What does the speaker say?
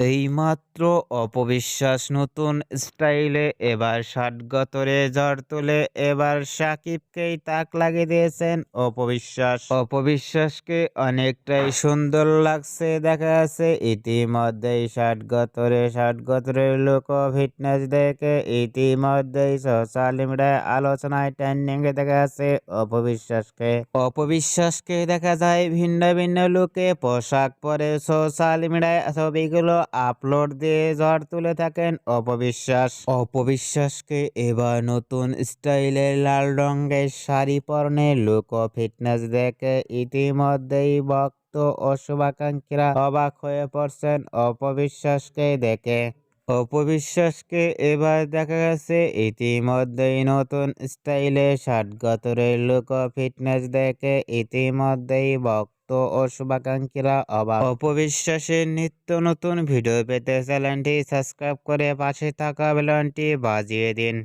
এইমাত্র অপবিশ্বাস নতুন স্টাইলে এবার ষাটগতরে ঝড় তুলে এবার সাকিবকেই তাক লাগিয়ে দিয়েছেন অপবিশ্বাস। অপবিশ্বাসকে অনেকটাই সুন্দর লাগছে, দেখা যাচ্ছে ইতিমধ্যেই ষাটগতরে ষাটগতরের লোক ফিটনেস দেখে ইতিমধ্যেই সোশ্যাল মিডিয়ায় আলোচনায় এ দেখা যাচ্ছে অপবিশ্বাসকে। অপবিশ্বাসকে দেখা যায় ভিন্ন ভিন্ন লোকে পোশাক পরে সোশ্যাল মিডিয়ায় ছবিগুলো আপলোড দিয়ে ঝড় তুলে থাকেন অপবিশ্বাস। অপবিশ্বাসকে এবার নতুন স্টাইলের লাল রঙের শাড়ি পরনে লুক ফিটনেস দেখে ইতিমধ্যেই ভক্ত ও শুভাকাঙ্ক্ষীরা অবাক হয়ে পড়ছেন অপবিশ্বাসকে দেখে। অপবিশ্বাসকে এবার দেখা গেছে ইতিমধ্যেই নতুন স্টাইলে ষাট গতরের লুক ফিটনেস দেখে ইতিমধ্যেই ভক্ত ও শুভাকাঙ্ক্ষীরা অবাক। অপবিশ্বাসের নিত্য নতুন ভিডিও পেতে চ্যানেলটি সাবস্ক্রাইব করে পাশে থাকা বেলনটি বাজিয়ে দিন।